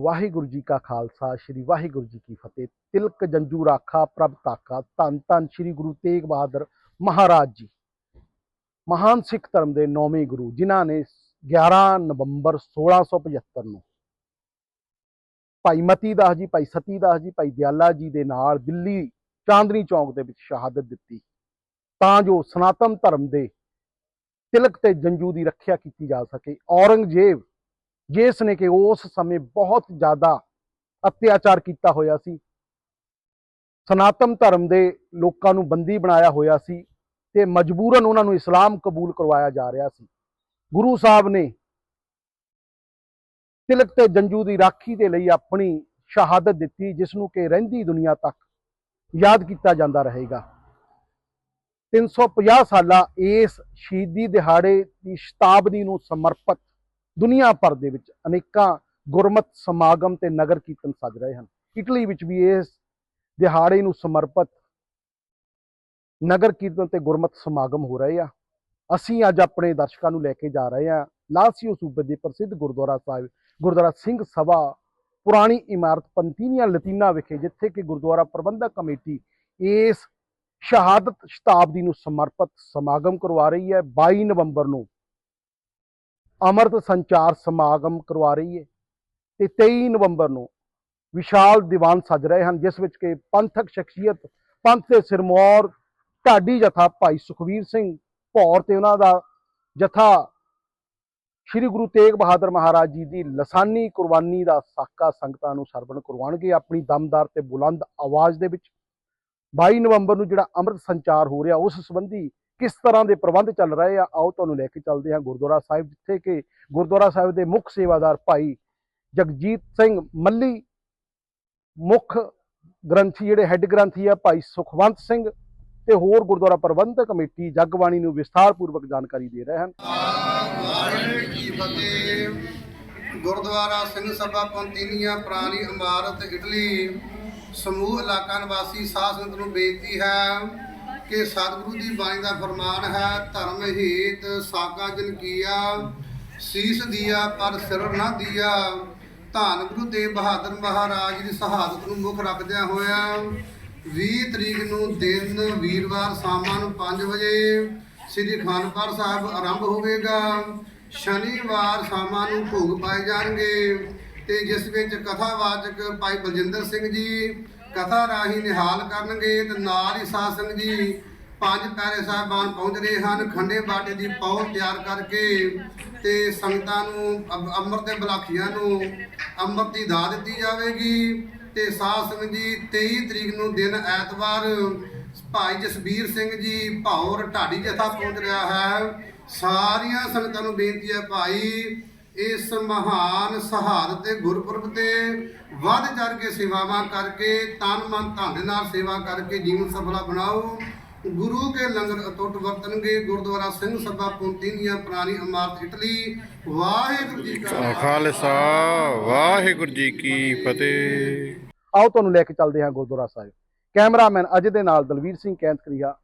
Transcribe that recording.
ਵਾਹਿਗੁਰੂ ਜੀ ਕਾ ਖਾਲਸਾ, ਸ੍ਰੀ ਵਾਹਿਗੁਰੂ ਜੀ ਕੀ ਫਤਿਹ। ਤਿਲਕ ਜੰਜੂ ਰਾਖਾ, ਪ੍ਰਭ ਤਾਕਾ ਧੰਨ ਧੰਨ ਸ੍ਰੀ ਗੁਰੂ ਤੇਗ ਬਹਾਦਰ ਮਹਾਰਾਜ ਜੀ। ਮਹਾਨ ਸਿੱਖ ਧਰਮ ਦੇ ਨੌਵੇਂ ਗੁਰੂ, ਜਿਨ੍ਹਾਂ ਨੇ 11 ਨਵੰਬਰ 1675 ਨੂੰ ਭਾਈ ਮਤੀ ਦਾਸ ਜੀ, ਭਾਈ ਸਤੀ ਦਾਸ ਜੀ, ਭਾਈ ਦਿਆਲਾ ਜੀ ਦੇ ਨਾਲ ਦਿੱਲੀ ਚਾਂਦਨੀ ਚੌਂਕ ਦੇ ਵਿੱਚ ਸ਼ਹਾਦਤ ਦਿੱਤੀ। ਤਾਂ ਜੋ ਸਨਾਤਨ ਧਰਮ ਦੇ ਤਿਲਕ ਤੇ ਜੰਜੂ ਦੀ ਰੱਖਿਆ ਕੀਤੀ ਜਾ ਸਕੇ। ਔਰੰਗਜ਼ੇਬ ਜਿਸ ਨੇ ਕਿ ਉਸ ਸਮੇਂ ਬਹੁਤ ਜ਼ਿਆਦਾ ਅਤਿਆਚਾਰ ਕੀਤਾ ਹੋਇਆ ਸੀ। ਸਨਾਤਨ ਧਰਮ ਦੇ ਲੋਕਾਂ ਨੂੰ ਬੰਦੀ ਬਣਾਇਆ ਹੋਇਆ ਸੀ ਤੇ ਮਜਬੂਰਨ ਉਹਨਾਂ ਨੂੰ ਇਸਲਾਮ ਕਬੂਲ ਕਰਵਾਇਆ ਜਾ ਰਿਹਾ ਸੀ। ਗੁਰੂ ਸਾਹਿਬ ਨੇ ਤਿਲਕ ਤੇ ਜੰਜੂ ਦੀ ਰਾਖੀ ਦੇ ਲਈ ਆਪਣੀ ਸ਼ਹਾਦਤ ਦਿੱਤੀ, ਜਿਸ ਨੂੰ ਕਿ ਰਹਿੰਦੀ ਦੁਨੀਆ ਤੱਕ ਯਾਦ ਕੀਤਾ ਜਾਂਦਾ ਰਹੇਗਾ। 350 ਸਾਲਾ ਇਸ ਸ਼ਹੀਦੀ ਦਿਹਾੜੇ ਦੀ ਸ਼ਤਾਬਦੀ ਨੂੰ ਸਮਰਪਿਤ ਦੁਨੀਆ ਭਰ ਦੇ ਵਿੱਚ ਅਨੇਕਾਂ ਗੁਰਮਤ ਸਮਾਗਮ ਤੇ ਨਗਰ ਕੀਰਤਨ ਸੱਜ ਰਹੇ ਹਨ। ਇਟਲੀ ਵਿੱਚ ਵੀ ਇਸ ਦਿਹਾੜੇ ਨੂੰ ਸਮਰਪਿਤ ਨਗਰ ਕੀਰਤਨ ਤੇ ਗੁਰਮਤ ਸਮਾਗਮ ਹੋ ਰਹੇ ਆ। ਅਸੀਂ ਅੱਜ ਆਪਣੇ ਦਰਸ਼ਕਾਂ ਨੂੰ ਲੈ ਕੇ ਜਾ ਰਹੇ ਹਾਂ। ਲਾਸੀਓ ਸੂਬੇ ਦੇ ਪ੍ਰਸਿੱਧ ਗੁਰਦੁਆਰਾ ਸਾਹਿਬ, ਗੁਰਦੁਆਰਾ ਸਿੰਘ ਸਭਾ, ਪੁਰਾਣੀ ਇਮਾਰਤ ਪੰਤੀਨੀਆਂ ਲਤੀਨਾ ਵਿਖੇ, ਜਿੱਥੇ ਕਿ ਗੁਰਦੁਆਰਾ ਪ੍ਰਬੰਧਕ ਕਮੇਟੀ ਇਸ ਸ਼ਹਾਦਤ ਸ਼ਤਾਬਦੀ ਨੂੰ ਸਮਰਪਿਤ ਸਮਾਗਮ ਕਰਵਾ ਰਹੀ ਹੈ। 22 ਨਵੰਬਰ ਨੂੰ ਅੰਮ੍ਰਿਤ ਸੰਚਾਰ ਸਮਾਗਮ ਕਰਵਾ ਰਹੀ ਹੈ ਤੇ 23 ਨਵੰਬਰ ਨੂੰ ਵਿਸ਼ਾਲ ਦੀਵਾਨ ਸੱਜ ਰਹੇ ਹਨ, ਜਿਸ ਵਿੱਚ ਕਿ ਪੰਥਕ ਸ਼ਖਸੀਅਤ, ਪੰਥ ਦੇ ਸਿਰਮੌਰ, ਢਾਡੀ ਜਥਾ ਭਾਈ ਸੁਖਵੀਰ ਸਿੰਘ ਭੌਰ ਤੇ ਉਹਨਾਂ ਦਾ ਜਥਾ ਸ੍ਰੀ ਗੁਰੂ ਤੇਗ ਬਹਾਦਰ ਮਹਾਰਾਜ ਜੀ ਦੀ ਲਸਾਨੀ ਕੁਰਬਾਨੀ ਦਾ ਸਾਕਾ ਸੰਗਤਾਂ ਨੂੰ ਸਰਵਣ ਕਰਵਾਉਣਗੇ ਆਪਣੀ ਦਮਦਾਰ ਤੇ ਬੁਲੰਦ ਆਵਾਜ਼ ਦੇ ਵਿੱਚ। 22 ਨਵੰਬਰ ਨੂੰ ਜਿਹੜਾ ਅੰਮ੍ਰਿਤ ਸੰਚਾਰ ਹੋ ਰਿਹਾ, ਉਸ ਸੰਬੰਧੀ ਕਿਸ ਤਰ੍ਹਾਂ ਦੇ ਪ੍ਰਬੰਧ ਚੱਲ ਰਹੇ ਆ, ਆਓ ਤੁਹਾਨੂੰ ਲੈ ਕੇ ਚੱਲਦੇ ਹਾਂ ਗੁਰਦੁਆਰਾ ਸਾਹਿਬ, ਜਿੱਥੇ ਕਿ ਗੁਰਦੁਆਰਾ ਸਾਹਿਬ ਦੇ ਮੁੱਖ ਸੇਵਾਦਾਰ ਭਾਈ ਜਗਜੀਤ ਸਿੰਘ ਮੱਲੀ, ਮੁੱਖ ਗ੍ਰੰਥੀ ਜਿਹੜੇ ਹੈੱਡ ਗ੍ਰੰਥੀ ਆ ਭਾਈ ਸੁਖਵੰਤ ਸਿੰਘ ਤੇ ਹੋਰ ਗੁਰਦੁਆਰਾ ਪ੍ਰਬੰਧਕ ਕਮੇਟੀ ਜਗਬਾਣੀ ਨੂੰ ਵਿਸਥਾਰਪੂਰਵਕ ਜਾਣਕਾਰੀ ਦੇ ਰਹੇ ਹਨ। ਵਾਹਿਗੁਰੂ ਜੀ ਫਤਿਹ। ਗੁਰਦੁਆਰਾ ਸਿੰਘ ਸਭਾ ਪੰਤੀਨੀਆਂ, ਪੁਰਾਣੀ ਇਮਾਰਤ, ਇਟਲੀ, ਸਮੂਹ ਇਲਾਕਾ ਨਿਵਾਸੀ ਸਾਧ ਸੰਗਤ ਨੂੰ ਬੇਨਤੀ ਹੈ ਕਿ ਸਤਿਗੁਰੂ ਦੀ ਬਾਣੀ ਦਾ ਫਰਮਾਨ ਹੈ, ਧਰਮ ਹੀਤ ਸਾਕਾ ਜਨ ਕੀਆ, ਸੀਸ ਦੀਆ ਪਰ ਸਿਰ ਨਾ ਦੀਆ। ਧੰਨ ਗੁਰੂ ਤੇਗ ਬਹਾਦਰ ਮਹਾਰਾਜ ਦੀ ਸ਼ਹਾਦਤ ਨੂੰ ਮੁੱਖ ਰੱਖਦਿਆਂ ਹੋਇਆਂ 20 ਤਰੀਕ ਨੂੰ ਦਿਨ ਵੀਰਵਾਰ ਸ਼ਾਮਾਂ ਨੂੰ 5 ਵਜੇ ਸ੍ਰੀ ਖਾਨਪੁਰ ਸਾਹਿਬ ਆਰੰਭ ਹੋਵੇਗਾ। ਸ਼ਨੀਵਾਰ ਸ਼ਾਮਾਂ ਨੂੰ ਭੋਗ ਪਾਏ ਜਾਣਗੇ ਤੇ ਜਿਸ ਵਿੱਚ ਕਥਾਵਾਚਕ ਭਾਈ ਬਲਜਿੰਦਰ ਸਿੰਘ ਜੀ ਕਥਾ ਰਾਹੀਂ ਨਿਹਾਲ ਕਰਨਗੇ ਤੇ ਨਾਲ ਹੀ ਸਾਧ ਸੰਗਤ ਜੀ ਪੰਜ ਪੈਰੇ ਸਾਹਿਬਾਨ ਪਹੁੰਚ ਰਹੇ ਹਨ, ਖੰਡੇ ਬਾਟੇ ਦੀ ਪੌਲ ਤਿਆਰ ਕਰਕੇ ਤੇ ਸੰਗਤਾਂ ਨੂੰ ਅੰਮ੍ਰਿਤ ਦੇ ਬਲਾਖੀਆਂ ਨੂੰ ਅੰਮ੍ਰਿਤ ਦੀ ਦਾਤ ਦਿੱਤੀ ਜਾਵੇਗੀ ਤੇ ਸਾਧ ਸੰਗਤ ਜੀ 23 ਤਰੀਕ ਨੂੰ ਦਿਨ ਐਤਵਾਰ ਭਾਈ ਜਸਬੀਰ ਸਿੰਘ ਜੀ ਭਾਉਰ ਢਾਡੀ ਜਥਾ ਪਹੁੰਚ ਰਿਹਾ ਹੈ। ਸਾਰੀਆਂ ਸੰਗਤਾਂ ਨੂੰ ਬੇਨਤੀ ਹੈ ਭਾਈ ਇਸ ਮਹਾਨ ਸ਼ਹਾਦਤ ਦੇ ਗੁਰਪੁਰਬ ਤੇ ਵੱਧ ਚੜ ਕੇ ਸੇਵਾਵਾਂ ਕਰਕੇ ਤਨ ਮਨ ਧਨ ਦੇ ਨਾਲ ਸੇਵਾ ਕਰਕੇ ਜੀਵਨ ਸਫਲਾ ਬਣਾਓ। ਗੁਰੂ ਕੇ ਲੰਗਰ ਅਟੁੱਟ ਵਰਤਣਗੇ। ਗੁਰਦੁਆਰਾ ਸਿੰਘ ਸਭਾ ਪੁੰਤੀਨੀਆਂ ਪੁਰਾਣੀ ਇਮਾਰਤ ਇਟਲੀ। ਵਾਹਿਗੁਰੂ ਜੀ ਕਾ ਖਾਲਸਾ। ਵਾਹਿਗੁਰੂ ਜੀ ਕੀ ਫਤਿਹ। ਆਓ ਤੁਹਾਨੂੰ ਲੈ ਕੇ ਚੱਲਦੇ ਹਾਂ ਗੁਰਦੁਆਰਾ ਸਾਹਿਬ। ਕੈਮਰਾਮੈਨ ਅਜੇ ਦੇ ਨਾਲ ਦਲਵੀਰ ਸਿੰਘ ਕੈਂਤ ਕਰੀਆ